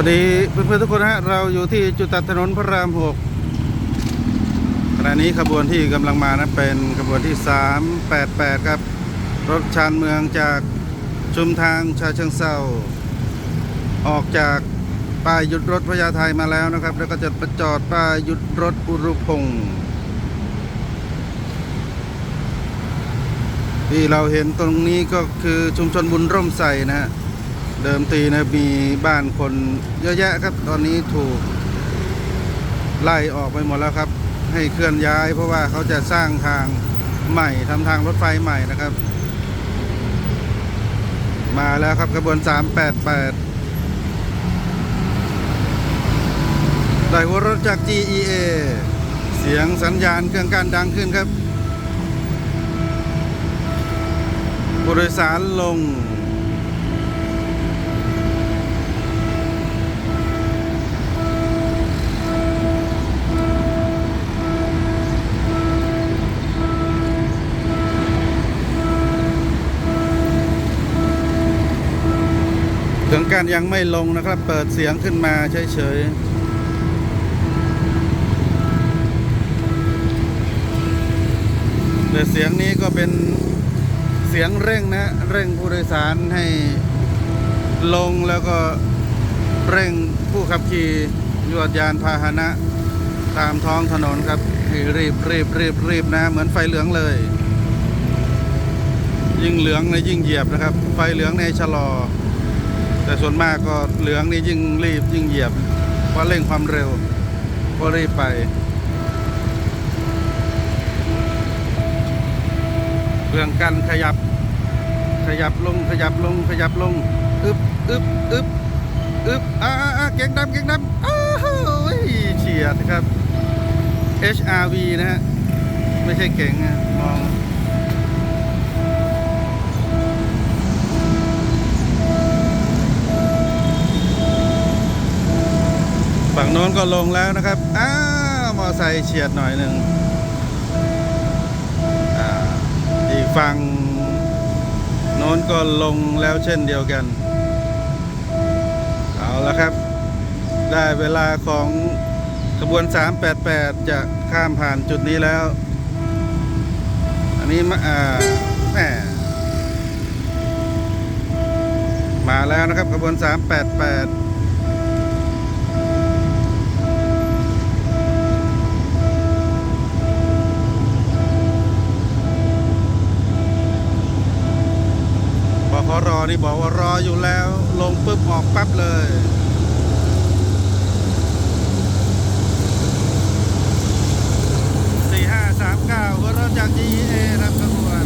วัสดีเพื่อนๆทุกคนฮะเราอยู่ที่จุดตัดถนนพระรามหกขณะนี้ขบวนที่กำลังมานะเป็นขบวนที่ 388 ครับ รถชานเมืองจากชุมทางชาเชิงเซาออกจากป้ายหยุดรถพญาไทมาแล้วนะครับ แล้วก็จะประจอดป้ายหยุดรถอุรุพงศ์ที่เราเห็นตรงนี้ก็คือชุมชนบุญร่มใส่นะฮะ เดิมทีนะมีบ้านคนเยอะแยะครับ ตอนนี้ถูกไล่ออกไปหมดแล้วครับ ให้เคลื่อนย้ายเพราะว่าเขาจะสร้างทางใหม่ทำทางรถไฟใหม่นะครับ มาแล้วครับขบวน 388 ได้หัวรถจาก GEA เสียงสัญญาณเครื่องการดังขึ้นครับผู้โดยสารลง เครื่องการยังไม่ลงนะครับ เปิดเสียงขึ้นมาเฉยๆแต่เสียงนี้ก็เป็นเสียงเร่งนะเร่งผู้โดยสารให้ลงแล้วก็เร่งผู้ขับขี่ยวดยานพาหนะ ตามท้องถนนครับให้รีบรีบรีบรีบนะ เหมือนไฟเหลืองเลย ยิ่งเหลืองในยยิ่งเหยียบนะครับ ไฟเหลืองในชะลอ แต่ส่วนมากก็เหลืองนี่ยิ่งรีบยิ่งเหยียบเพราะเร่งความเร็วก็รีบไปเรื่องกันขยับ ขยับลงขยับลงขยับลงอึบอึบอึบอึบอ่าอ่าอ่าเก่งดำเก่งดำอ้าวเฮ้ยเฉียดครับ HRV นะฮะ ไม่ใช่เก่งนะมอง ฝั่งโน้นก็ลงแล้วนะครับอ้าวมอไซค์เฉียดหน่อยหนึ่งอีกฝั่งโน้นก็ลงแล้วเช่นเดียวกัน เอาละครับ ได้เวลาของขบวน 388 จะข้ามผ่านจุดนี้แล้ว อันนี้มาอ่าแหมมาแล้วนะครับขบวน 388 นี่บอกว่ารออยู่แล้ว ลงปุ๊บออกปั๊บเลยสี่ห้าสามเก้าหัวรถจาก GEA รับขบวน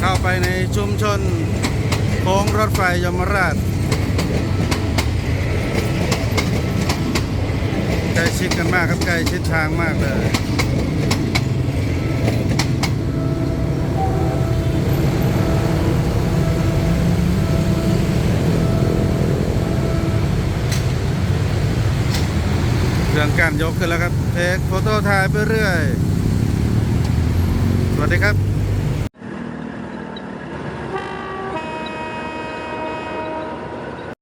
เข้าไปในชุมชนโค้งรถไฟยมราชใกล้ชิดกันมากครับใกล้ชิดทางมากเลย เรื่องการยกขึ้นแล้วครับเทคโฟโต้ถ่ายไปเรื่อย สวัสดีครับ